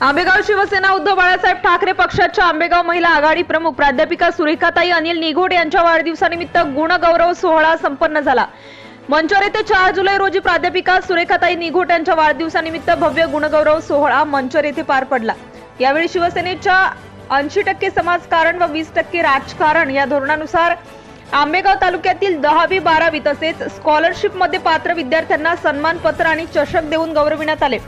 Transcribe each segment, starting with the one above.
आंबेगाव शिवसेना उद्धव बाळासाहेब ठाकरे पक्षाच्या आंबेगाव महिला आघाडी प्रमुख प्राध्यापिका सुरेखाताई अनिल निघोड यांच्या वाढदिवसानिमित्त गुणगौरव सोहळा संपन्न झाला. मंचर येथे चार जुलै रोजी प्राध्यापिका सुरेखाताई निघोट यांच्या वाढदिवसानिमित्त भव्य गुणगौरव सोहळा मंचर येथे पार पडला. यावेळी शिवसेनेच्या ऐंशी टक्के समाजकारण व वीस टक्के राजकारण या धोरणानुसार आंबेगाव तालुक्यातील दहावी बारावी तसेच स्कॉलरशिपमध्ये पात्र विद्यार्थ्यांना सन्मानपत्र आणि चषक देऊन गौरविण्यात आले.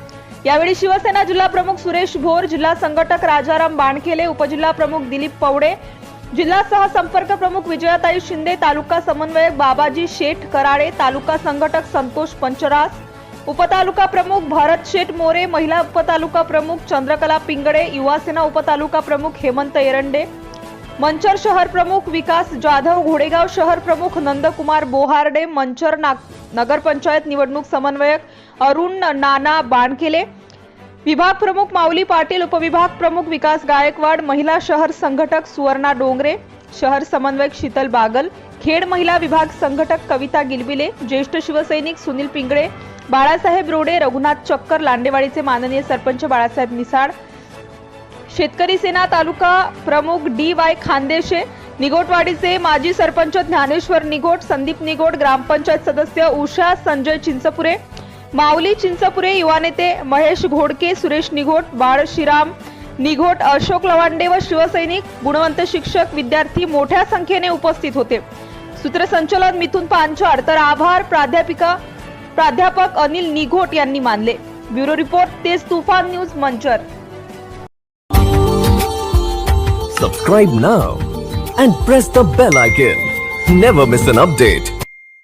यावेळी शिवसेना जिल्हा प्रमुख सुरेश भोर जिल्हा संघटक राजाराम बाणखेले उपजिल्हा प्रमुख दिलीप पवडे जिल्हा सह संपर्क प्रमुख विजयाताई शिंदे तालुका समन्वयक बाबाजी शेठ कराडे तालुका संघटक संतोष पंचरास उपतालुका प्रमुख भरत शेठ मोरे महिला उपतालुका प्रमुख चंद्रकला पिंगडे युवासेना उपतालुका प्रमुख हेमंत एरंडे मंचर शहर प्रमुख विकास जाधव घोडेगाव शहर प्रमुख नंदकुमार बोहार्डे मंचर नाग- नगरपंचायत निवडणूक समन्वयक अरुण नाना बाणकेले विभाग प्रमुख माऊली पाटील उपविभाग प्रमुख विकास गायकवाड महिला शहर संघटक सुवर्णा डोंगरे शहर समन्वयक शीतल बागल खेड महिला विभाग संघटक कविता गिलबिले ज्येष्ठ शिवसैनिक सुनील पिंगळे बाळासाहेब रोडे रघुनाथ चक्कर लांडेवाडीचे माननीय सरपंच बाळासाहेब मिसाळ शेतकरी सेना तालुका प्रमुख डी वाय खानदेशे निगोटवाडीचे माजी सरपंच ज्ञानेश्वर निगोट संदीप निगोट ग्रामपंचायत सदस्य उषा संजय चिंचपुरे माऊली चिंचपुरे युवा नेते महेश घोडके सुरेश निघोट बाळ श्रीराम निघोट अशोक लवांडे व शिवसैनिक गुणवंत शिक्षक विद्यार्थी मोठ्या संख्येने उपस्थित होते. सूत्रसंचलन मिथुन पांचाळ. तर आभार प्राध्यापिका प्राध्यापक अनिल निघोट यांनी मानले. Bureau report Tez Toofan news Manchar. Subscribe now and press the bell icon never miss an update